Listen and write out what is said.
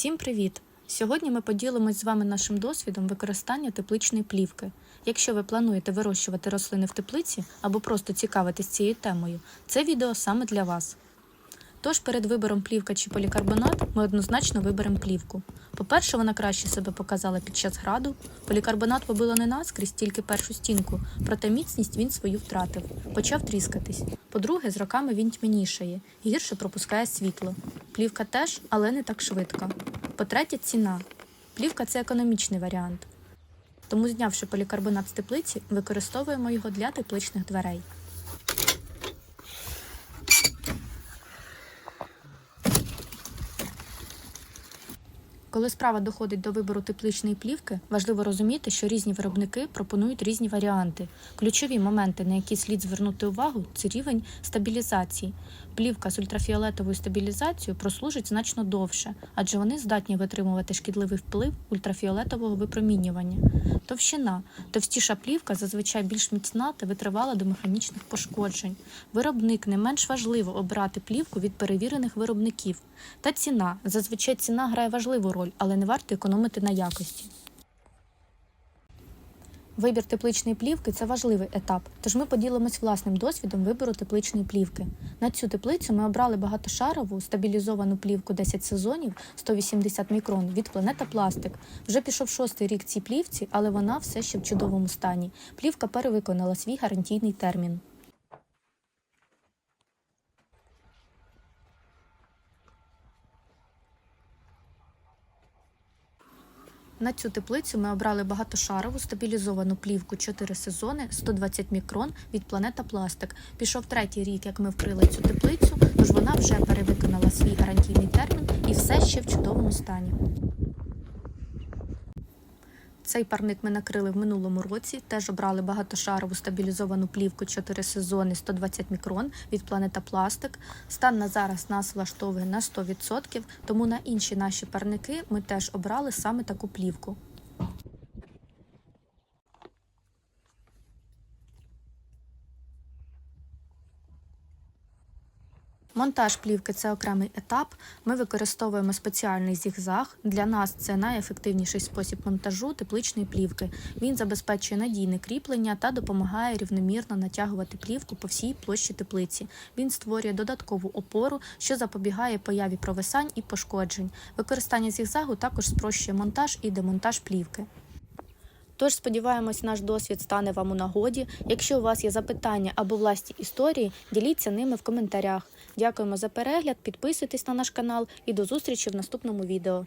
Всім привіт! Сьогодні ми поділимось з вами нашим досвідом використання тепличної плівки. Якщо ви плануєте вирощувати рослини в теплиці або просто цікавитесь цією темою, це відео саме для вас. Тож перед вибором плівка чи полікарбонат ми однозначно виберемо плівку. По-перше, вона краще себе показала під час граду. Полікарбонат побило не наскрізь, тільки першу стінку, проте міцність він свою втратив, почав тріскатись. По-друге, з роками він тьмянішає, гірше пропускає світло. Плівка теж, але не так швидко. По-третє, ціна. Плівка це економічний варіант. Тому, знявши полікарбонат з теплиці, використовуємо його для тепличних дверей. Коли справа доходить до вибору тепличної плівки, важливо розуміти, що різні виробники пропонують різні варіанти. Ключові моменти, на які слід звернути увагу, це рівень стабілізації. Плівка з ультрафіолетовою стабілізацією прослужить значно довше, адже вони здатні витримувати шкідливий вплив ультрафіолетового випромінювання. Товщина. Товстіша плівка зазвичай більш міцна та витривала до механічних пошкоджень. Виробник не менш важливо обрати плівку від перевірених виробників. Та ціна. Зазвичай ціна грає важливу роль, але не варто економити на якості. Вибір тепличної плівки це важливий етап, тож ми поділимось власним досвідом вибору тепличної плівки. На цю теплицю ми обрали багатошарову стабілізовану плівку 10 сезонів 180 мікрон від Планета Пластик. Вже пішов шостий рік цій плівці, але вона все ще в чудовому стані. Плівка перевиконала свій гарантійний термін. На цю теплицю ми обрали багатошарову стабілізовану плівку 4 сезони 120 мікрон від Планета Пластик. Пішов третій рік, як ми вкрили цю теплицю, тож вона вже перевиконала свій гарантійний термін і все ще в чудовому стані. Цей парник ми накрили в минулому році. Теж обрали багатошарову стабілізовану плівку 4 сезони 120 мікрон від Планета Пластик. Стан на зараз нас влаштовує на 100%, тому на інші наші парники ми теж обрали саме таку плівку. Монтаж плівки це окремий етап. Ми використовуємо спеціальний зігзаг. Для нас це найефективніший спосіб монтажу тепличної плівки. Він забезпечує надійне кріплення та допомагає рівномірно натягувати плівку по всій площі теплиці. Він створює додаткову опору, що запобігає появі провисань і пошкоджень. Використання зігзагу також спрощує монтаж і демонтаж плівки. Тож сподіваємось, наш досвід стане вам у нагоді. Якщо у вас є запитання або власні історії, діліться ними в коментарях. Дякуємо за перегляд, підписуйтесь на наш канал і до зустрічі в наступному відео.